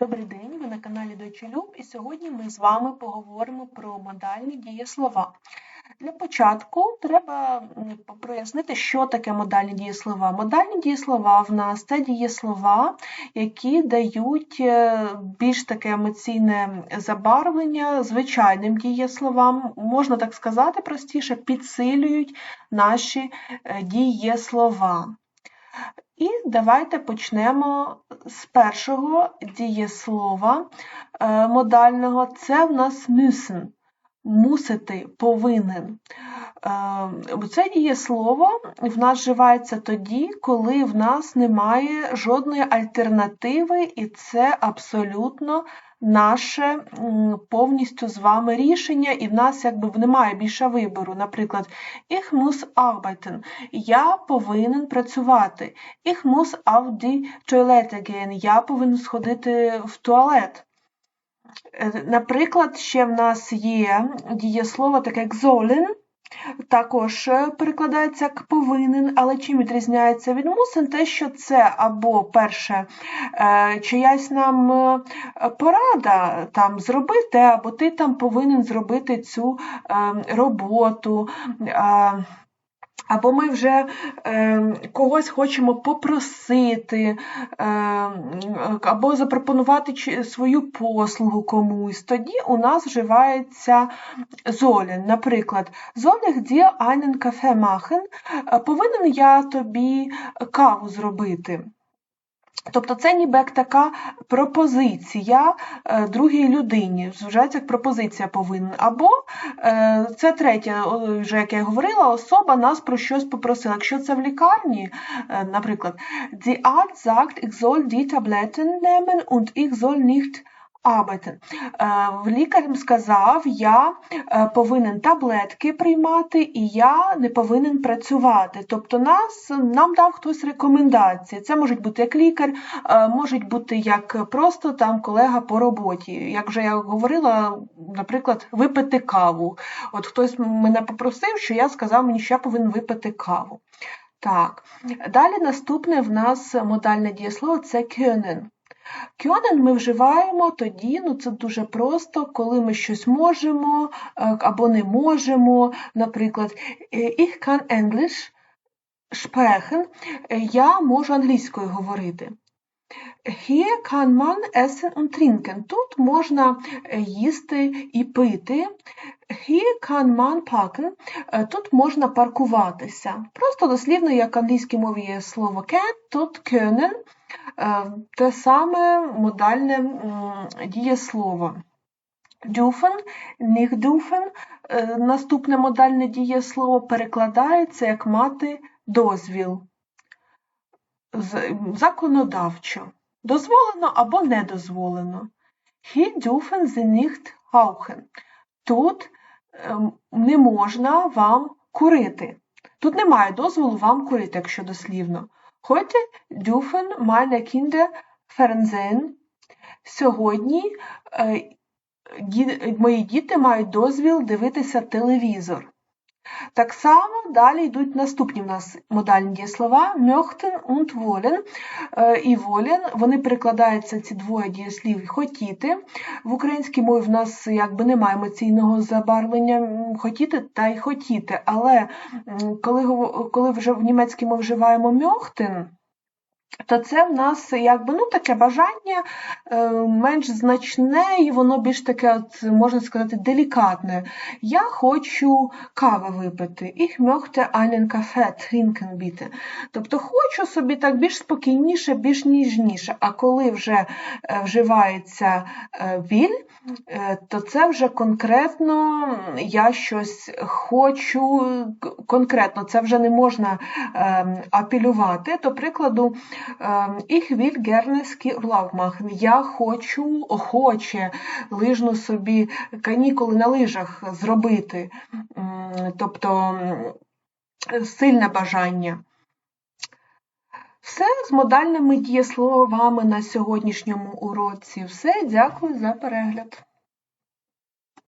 Добрий день, ви на каналі Дочелюб, і сьогодні ми з вами поговоримо про модальні дієслова. Для початку треба прояснити, що таке модальні дієслова. Модальні дієслова в нас це дієслова, які дають е, більш таке емоційне забарвлення звичайним дієсловам, можна так сказати простіше, підсилюють наші е, дієслова. І давайте почнемо з першого дієслова е, модального. Це в нас müssen. Мусити, повинен. Е, це дієслово в нас вживається тоді, коли в нас немає жодної альтернативи, і це абсолютно наше повністю з вами рішення, і в нас якби немає більше вибору. Наприклад, ich muss arbeiten, я повинен працювати. Ich muss auf die Toilette gehen, я повинен сходити в туалет. Наприклад, ще в нас є дієслово таке як sollen, також е, перекладається як повинен, але чим відрізняється від мусин, те, що це або перше е, чиясь нам е, порада там зробити, або ти там повинен зробити цю роботу або ми вже е, когось хочемо попросити, е, або запропонувати свою послугу комусь, тоді у нас вживається золін. Наприклад, золіх dir einen Kaffee machen, повинен я тобі каву зробити. Тобто це ніби як така пропозиція е, другій людині, вважається як пропозиція повинна. Або е, це третя, вже як я говорила, особа нас про щось попросила. Якщо це в лікарні, е, наприклад, die Arzt sagt, ich soll die Tabletten nehmen und ich soll nicht arbeiten. Лікар сказав, я е, повинен таблетки приймати і я не повинен працювати. Тобто нас, нам дав хтось рекомендації. Це може бути як лікар, е, може бути як просто там колега по роботі. Як вже я говорила, наприклад, випити каву. От хтось мене попросив, що я сказав мені, що я повинен випити каву. Так, далі наступне в нас модальне дієслово це können. Кьонен ми вживаємо тоді, ну це дуже просто, коли ми щось можемо е, або не можемо. Наприклад, ich kann English sprechen, я можу англійською говорити. Hier kann man essen und trinken. Тут можна їсти і пити. Hier kann man parken. Тут можна паркуватися. Просто дослівно, як в англійській мові є слово can, тут können – те саме модальне дієслово. Дюфен, nicht dürfen, наступне модальне дієслово перекладається як мати дозвіл. Законодавчо. Дозволено або не дозволено. Dürfen Sie nicht rauchen. Тут ем, не можна вам курити. Тут немає дозволу вам курити, якщо дослівно. Heute dürfen meine Kinder Fernsehen. Сьогодні е, мої діти мають дозвіл дивитися телевізор. Так само далі йдуть наступні в нас модальні дієслова möchten und wollen. Е, і wollen, вони перекладаються ці двоє дієслів хотіти. В українській мові в нас якби немає емоційного забарвлення хотіти та й хотіти. Але коли коли вже в німецькій ми вживаємо möchten, то це в нас якби ну таке бажання е, менш значне, і воно більш таке, от, можна сказати, делікатне. Я хочу кави випити. Ich möchte einen Kaffee trinken bitte. Тобто хочу собі так більш спокійніше, більш ніжніше. А коли вже е, вживається біль, е, то це вже конкретно я щось хочу, конкретно це вже не можна ем, апелювати. До прикладу, Ich will gerne machen. Я хочу, охоче лижну собі канікули на лижах зробити. Тобто сильне бажання. Все з модальними дієсловами на сьогоднішньому уроці. Все, дякую за перегляд.